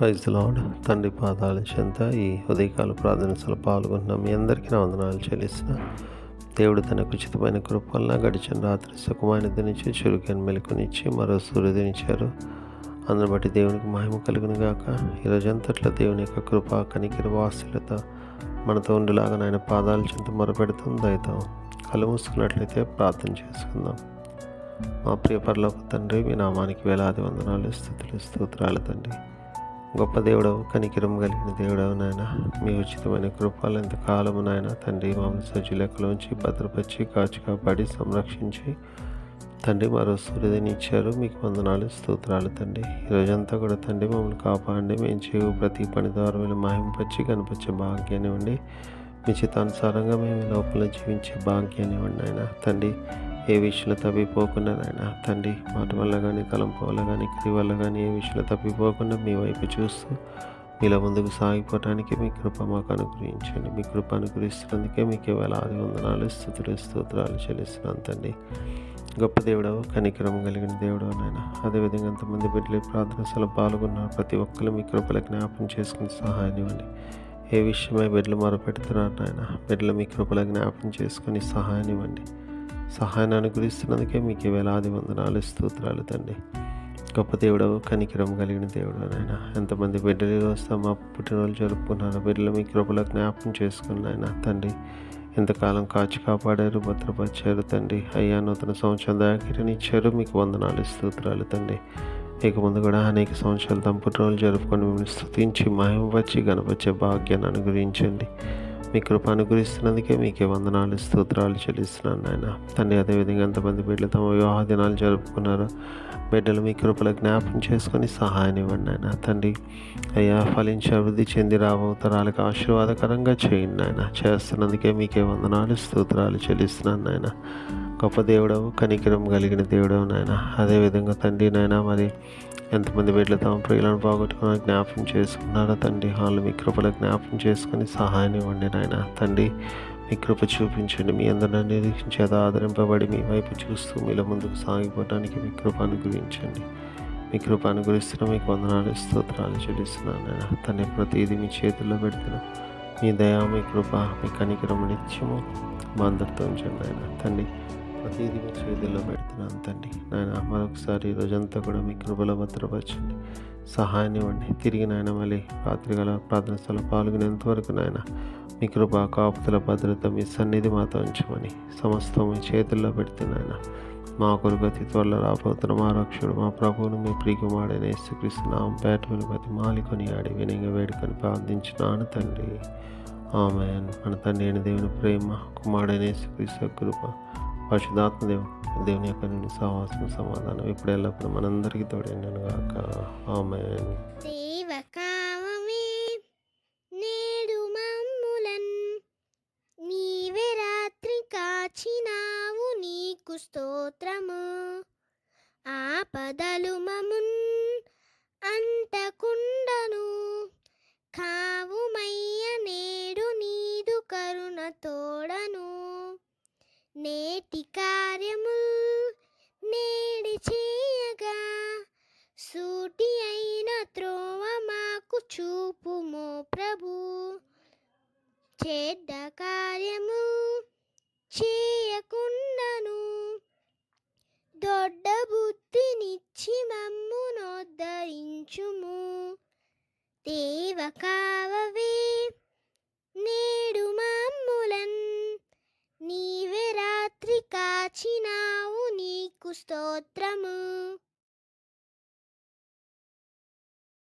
Praise lord తండ్రి పాదాల చెంత ఈ ఉదయకాల ప్రార్థనలో పాల్గొన్న మీ అందరికీ నా వందనాలు చెల్లిస్తున్న. దేవుడు తనకు ఉచితమైన కృపల్లా గడిచిన రాత్రి సుఖమైన నుంచి చురుకైన మెలుకునిచ్చి మరో సూర్యుదినిచ్చారు అందుని బట్టి దేవునికి మహిమ కలుగును గాక ఈరోజంతట్లో దేవుని యొక్క కృప కనికిర వాసులత మనతో ఉండేలాగా ఆయన పాదాల చెంత మొరపెడుతుంది దయతో కళ్ళు మూసుకున్నట్లయితే ప్రార్థన చేసుకుందాం. మా ప్రియ పరలోక తండ్రి మీ నామానికి వేలాది వందనాలు స్థుతులు స్తోత్రాలు తండ్రి. గొప్ప దేవుడవు కనికిరం కలిగిన దేవుడవు నాయన. మీ ఉచితమైన కృపలు ఎంతకాలము నాయన. తండ్రి మమ్మల్ని సజ్జులెక్కలోంచి భద్రపరిచి కాచి కాపాడి సంరక్షించి. తండ్రి మరో సూర్యుడిని ఇచ్చారు. మీకు వందనాలు స్తోత్రాలు తండ్రి. ఈరోజంతా కూడా తండ్రి మమ్మల్ని కాపాడండి. మేము చేయు ప్రతి పని ద్వారా మేము మహింపచ్చి కనిపించే భాగ్యాన్ని ఇవ్వండి. మీ చిత్తానుసారంగా మేము లోపల జీవించే భాగ్యాన్ని ఇవ్వండి ఆయన తండ్రి ఏ విషయంలో తప్పిపోకుండా నాయన తండ్రి మాట వల్ల కానీ తలంపు వల్ల కానీ క్రియ వల్ల కానీ ఏ విషయంలో తప్పిపోకుండా మీ వైపు చూస్తూ మీలో ముందుకు సాగిపోవటానికి మీ కృప మాకు అనుగ్రహించండి. మీ కృప అనుగ్రహిస్తున్నందుకే మీకు ఆది వందనాలు స్థుతులు స్తోత్రాలు చెల్లిస్తున్నాను తండ్రి. గొప్ప దేవుడవు కనికరం కలిగిన దేవుడవు నాయన. అదేవిధంగా ఎంతమంది బిడ్డలు ప్రార్థనలో పాల్గొన్నారు ప్రతి ఒక్కరు మీ కృపల జ్ఞాపకం చేసుకుని సహాయం ఇవ్వండి. ఏ విషయమై బిడ్డలు మొరపెడుతున్నారు నాయన బిడ్డలు మీ కృపల జ్ఞాపకం చేసుకుని సహాయం ఇవ్వండి. సహాయాన్ని అనుగ్రహిస్తున్నందుకే మీకు వేలాది వందనాలు స్తోత్రాలు తండ్రి. గొప్ప దేవుడవు కనికిరం కలిగిన దేవుడు నాయన. ఎంతమంది బిడ్డలు వస్తే మా పుట్టినరోజు జరుపుకున్నారు బిడ్డలు మీ కృపలో జ్ఞాపకం చేసుకుని నాయన తండ్రి. ఎంతకాలం కాచి కాపాడారు భద్రపరిచారు తండ్రి. అయ్యా నూతన సంవత్సరం దాకిరని ఇచ్చారు మీకు వందనాలు స్తోత్రాలు తండ్రి. ఇక ముందు కూడా అనేక సంవత్సరాలు తమ పుట్టినరోజు జరుపుకొని మిమ్మల్ని స్థుతించి మహిమపరిచి గణపరిచే భాగ్యాన్ని అనుగ్రహించండి. మీ కృప అనుగ్రహిస్తున్నందుకే మీకే వందనాలు స్తోత్రాలు చెల్లిస్తున్నాను నాయన. తండ్రి అదేవిధంగా ఎంతమంది బిడ్డలు తమ వివాహ దినాలు జరుపుకున్నారు బిడ్డలు మీ కృపలో జ్ఞాపకం చేసుకొని సహాయం ఇవ్వండి ఆయన తండ్రి అయ్యా ఫలించి అభివృద్ధి చెంది రాబో తరాలకు ఆశీర్వాదకరంగా చేయండి నాయన. చేస్తున్నందుకే మీకే వందనాలు స్తోత్రాలు చెల్లిస్తున్నాను నాయన. గొప్ప దేవుడవు కనికరం కలిగిన దేవుడవు నాయన. అదేవిధంగా తండ్రి నాయన మరి ఎంతమంది బిడ్డలు తమ ప్రియులను పోగొట్టుకుని జ్ఞాపకం చేసుకున్నారో తండ్రి? వాళ్ళు మీ కృపల జ్ఞాపకం చేసుకుని సహాయం ఇవ్వండి నాయన. తండ్రి మీ కృప చూపించండి. మీ అందరిని నిరీక్షించేది ఆదరింపబడి మీ వైపు చూస్తూ మీలో ముందుకు సాగిపోవడానికి మీ కృప అనుగ్రహించండి. మీ కృప అనుగ్రహిస్తున్న మీకు వందనాలు స్తోత్రాలు చెల్లిస్తున్నాను నాయన. తండ్రి ప్రతిదీ మీ చేతుల్లో పెడుతున్నా మీ దయా మీ కృప మీ కనికరం నిత్యము మా అందరితో ఉంచండి ఆయన తండ్రి ప్రతిదీ మీ చేతుల్లో పెడుతున్నాను తండ్రి. నాయన మరొకసారి రోజంతా కూడా మీ కృపలో భద్రపరచండి. సహాయాన్ని ఇవ్వండి. తిరిగి నాయన మళ్ళీ రాత్రిగల ప్రార్థన స్థలం పాల్గొనేంత వరకు నాయన మీ కృప కాపుతల భద్రత మీ సన్నిధి మాతో ఉంచమని సమస్తం మీ చేతుల్లో పెడుతున్నాయన మా కొరకు అతి త్వరలో రాబోతున్న మా రక్షుడు మా ప్రభువును మీ ప్రియకుమాడైన యేసుక్రీస్తు నామం పేట వెలుపతి మాలికొని ఆడి వినయంగా వేడుకొని ప్రార్థించినాను తండ్రి. ఆమె మన తండ్రి దేవుని ప్రేమ కుమారుడైన యేసుక్రీస్తు కృప పరిశుధాత్మ దేవుని యొక్క నుండి సహవాసం సమాధానం ఇప్పుడు ఎల్లప్పుడు మనందరికీ తోడైనాను గాక. ఆమె దేవకామమే కాచినావు నీకు స్తోత్రము. ఆపదలు మమున్ అంటకుండను కావుమయ్య నేడు నీదు కరుణతో నేటి కార్యము నేడి చేయగా సూటి అయిన త్రోవ మాకు చూపుము ప్రభు. చెడ్డ కార్యము చేయకుండాను దొడ్డ బుద్ధినిచ్చి మమ్మునోద్ధరించుము దేవ కావవే nosotras.